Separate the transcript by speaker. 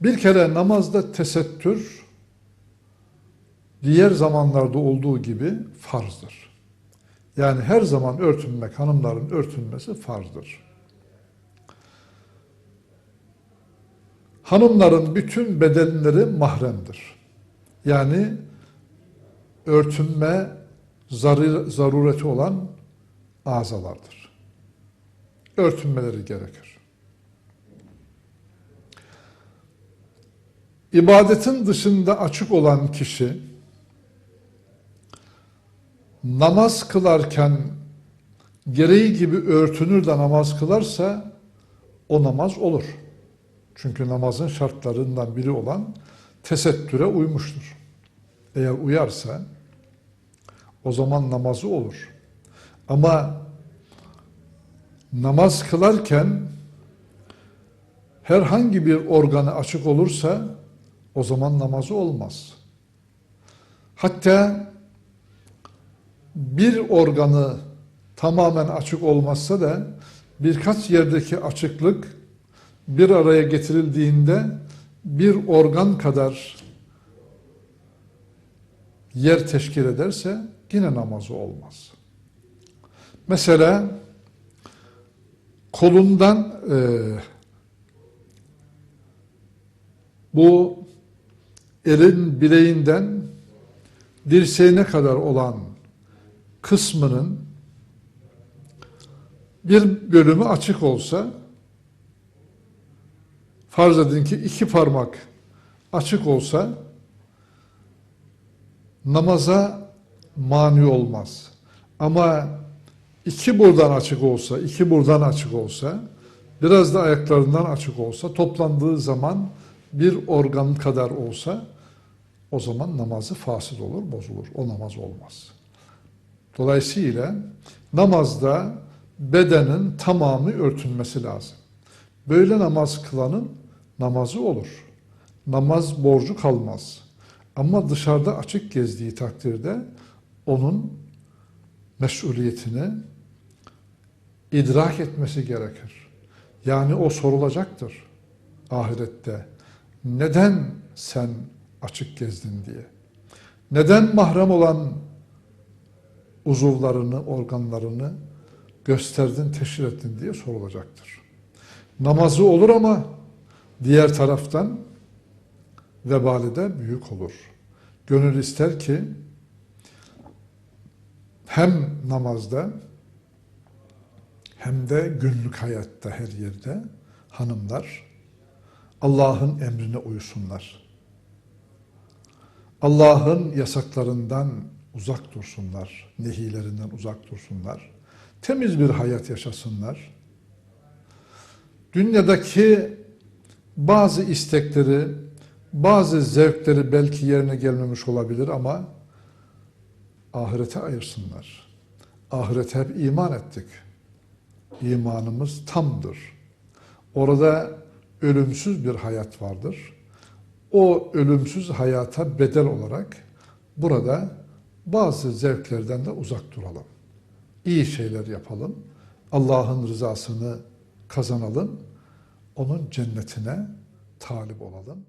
Speaker 1: Bir kere namazda tesettür diğer zamanlarda olduğu gibi farzdır. Yani her zaman örtünmek, hanımların örtünmesi farzdır. Hanımların bütün bedenleri mahremdir. Yani örtünme zarur- zarureti olan azalardır. Örtünmeleri gerekir. İbadetin dışında açık olan kişi namaz kılarken gereği gibi örtünür de namaz kılarsa o namaz olur. Çünkü namazın şartlarından biri olan tesettüre uymuştur. Eğer uyarsa o zaman namazı olur. Ama namaz kılarken herhangi bir organı açık olursa o zaman namazı olmaz. Hatta bir organı tamamen açık olmazsa da birkaç yerdeki açıklık bir araya getirildiğinde bir organ kadar yer teşkil ederse yine namazı olmaz. Mesela kolundan e, bu elin bileğinden dirseğine kadar olan kısmının bir bölümü açık olsa farz edin ki iki parmak açık olsa namaza mani olmaz. Ama iki buradan açık olsa, iki buradan açık olsa, biraz da ayaklarından açık olsa, toplandığı zaman bir organ kadar olsa o zaman namazı fasit olur, bozulur. O namaz olmaz. Dolayısıyla namazda bedenin tamamı örtünmesi lazım. Böyle namaz kılanın namazı olur. Namaz borcu kalmaz. Ama dışarıda açık gezdiği takdirde onun mesuliyetini idrak etmesi gerekir. Yani o sorulacaktır ahirette. Neden sen açık gezdin diye. Neden mahrem olan uzuvlarını, organlarını gösterdin, teşhir ettin diye sorulacaktır. Namazı olur ama diğer taraftan vebali de büyük olur. Gönül ister ki hem namazda hem de günlük hayatta her yerde hanımlar Allah'ın emrine uysunlar. Allah'ın yasaklarından uzak dursunlar, nehilerinden uzak dursunlar. Temiz bir hayat yaşasınlar. Dünyadaki bazı istekleri, bazı zevkleri belki yerine gelmemiş olabilir ama ahirete ayırsınlar. Ahirete hep iman ettik. İmanımız tamdır. Orada ölümsüz bir hayat vardır. O ölümsüz hayata bedel olarak burada bazı zevklerden de uzak duralım. İyi şeyler yapalım. Allah'ın rızasını kazanalım. Onun cennetine talip olalım.